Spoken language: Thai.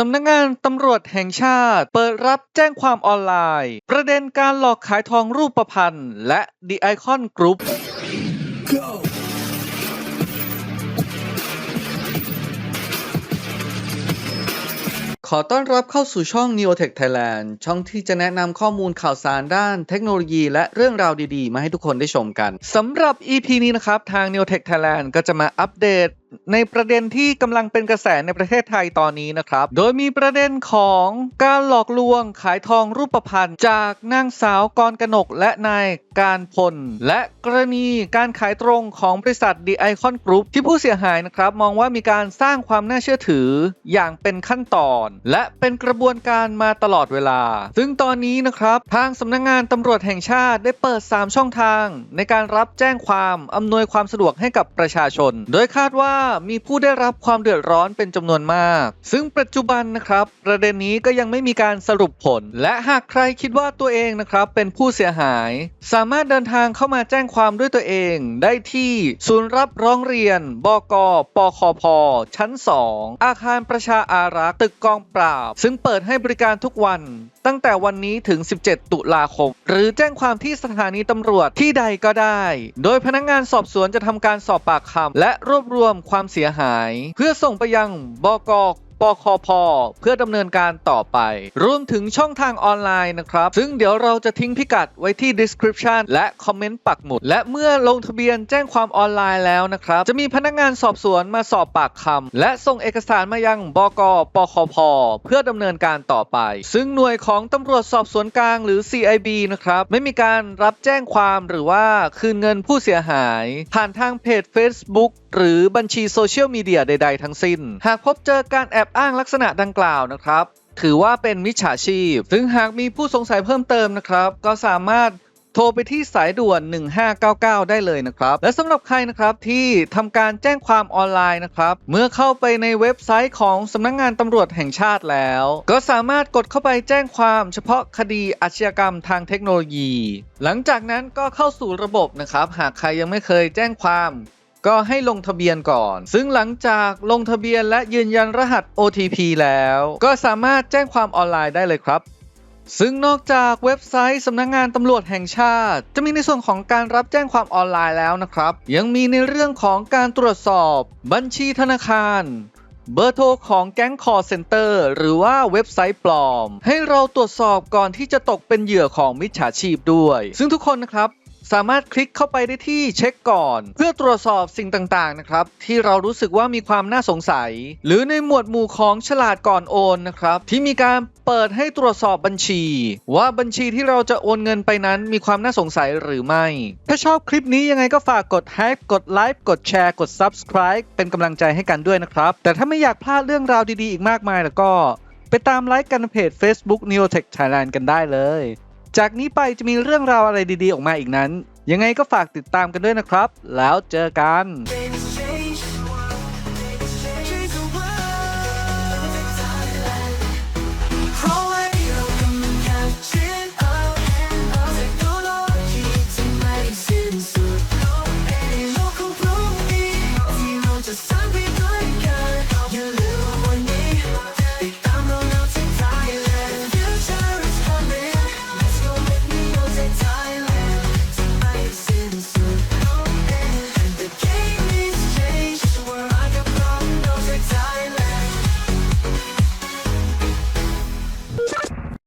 สำนักงานตำรวจแห่งชาติ เปิดรับแจ้งความออนไลน์ ประเด็นการหลอกขายทองรูปพรรณและ The Icon Group ขอต้อนรับเข้าสู่ช่อง Neotech Thailand ช่องที่จะแนะนำข้อมูลข่าวสารด้านเทคโนโลยีและเรื่องราวดีๆ มาให้ทุกคนได้ชมกันสำหรับ EP นี้นะครับ ทาง Neotech Thailand ก็จะมาอัปเดต ในประเด็นที่กำลังเป็นกระแสในประเทศไทยตอนนี้นะครับ โดยมีประเด็นของการหลอกลวงขายทองรูปพรรณจากนางสาวกรกนกและนายการพล และกรณีการขายตรงของบริษัท The Icon Group ที่ผู้เสียหายนะครับ มองว่ามีการสร้างความน่าเชื่อถืออย่างเป็นขั้นตอน และเป็นกระบวนการมาตลอดเวลา ซึ่งตอนนี้นะครับทางสำนักงงานตำรวจแห่งชาติได้เปิด 3 ช่องทาง ในการรับแจ้งความอำนวยความสะดวกให้กับประชาชน โดยคาดว่ามีผู้ได้รับความเดือดร้อนเป็นจำนวนมาก ซึ่งปัจจุบันนะครับ ประเด็นนี้ก็ยังไม่มีการสรุปผล และหากใครคิดว่าตัวเองนะครับเป็นผู้เสียหาย สามารถเดินทางเข้ามาแจ้งความด้วยตัวเอง ได้ที่ศูนย์รับร้องเรียน บก ปคพ ชั้น 2 อาคารประชาอารักษ์ตึกกองปราบ ซึ่งเปิดให้บริการทุกวัน ตั้งแต่วันนี้ถึง 17 ตุลาคม หรือแจ้งความที่สถานีตำรวจที่ใดก็ได้ โดยพนักงานสอบสวนจะทำการสอบปากคำและรวบรวมความเสียหาย เพื่อส่งไปยังบกปคพเพื่อดำเนินการต่อไป รวมถึงช่องทางออนไลน์นะครับ ซึ่งเดี๋ยวเราจะทิ้งพิกัดไว้ที่ description และคอมเมนต์ปักหมุด และเมื่อลงทะเบียนแจ้งความออนไลน์แล้วนะครับ จะมีพนักงานสอบสวนมาสอบปากคำและส่งเอกสารมายังบกปคพเพื่อดำเนินการต่อไป ซึ่งหน่วยของตำรวจสอบสวนกลางหรือ CIB นะครับ ไม่มีการรับแจ้งความหรือว่าคืนเงินผู้เสียหาย ผ่านทางเพจ Facebook หรือบัญชีโซเชียลมีเดียใด ๆ ทั้งสิ้น หากพบเจอการแอบอ้างลักษณะดังกล่าวนะครับ ถือว่าเป็นมิจฉาชีพ ซึ่งหากมีผู้สงสัยเพิ่มเติมนะครับ ก็สามารถโทรไปที่สายด่วน 1599 ได้เลยนะครับ และสำหรับใครนะครับที่ทำการแจ้งความออนไลน์นะครับ เมื่อเข้าไปในเว็บไซต์ของสำนักงงานตำรวจแห่งชาติแล้ว ก็สามารถกดเข้าไปแจ้งความเฉพาะคดีอาชญากรรมทางเทคโนโลยี หลังจากนั้นก็เข้าสู่ระบบนะครับ หากใครยังไม่เคยแจ้งความ ก็ให้ลงทะเบียนก่อน ซึ่งหลังจากลงทะเบียนและยืนยันรหัส OTP แล้ว ก็สามารถแจ้งความออนไลน์ได้เลยครับซึ่งนอกจากเว็บไซต์สำนักงงานตำรวจแห่งชาติ จะมีในส่วนของการรับแจ้งความออนไลน์แล้วนะครับ ยังมีในเรื่องของการตรวจสอบ บัญชีธนาคาร เบอร์โทรของแก๊งคอร์เซ็นเตอร์หรือว่าเว็บไซต์ปลอม ให้เราตรวจสอบก่อนที่จะตกเป็นเหยื่อของมิจฉาชีพด้วย ซึ่งทุกคนนะครับ สามารถคลิกเข้าไปได้ที่เช็คก่อน เพื่อตรวจสอบสิ่งต่างๆนะครับที่เรารู้สึกว่ามีความน่าสงสัย หรือในหมวดหมู่ของฉลาดก่อนโอนนะครับที่มีการเปิดให้ตรวจสอบบัญชี ว่าบัญชีที่เราจะโอนเงินไปนั้นมีความน่าสงสัยหรือไม่ ถ้าชอบคลิปนี้ยังไงก็ฝากกดแฮกกดไลค์กดแชร์กด subscribe เป็นกำลังใจให้กันด้วยนะครับ แต่ถ้าไม่อยากพลาดเรื่องราวดีๆอีกมากมายแล้วก็ ไปตามไลค์กันในเพจ Facebook Neotech Thailand กันได้เลย จากนี้ไปจะมีเรื่องราวอะไรดีๆออกมาอีกนั้น ยังไงก็ฝากติดตามกันด้วยนะครับ แล้วเจอกัน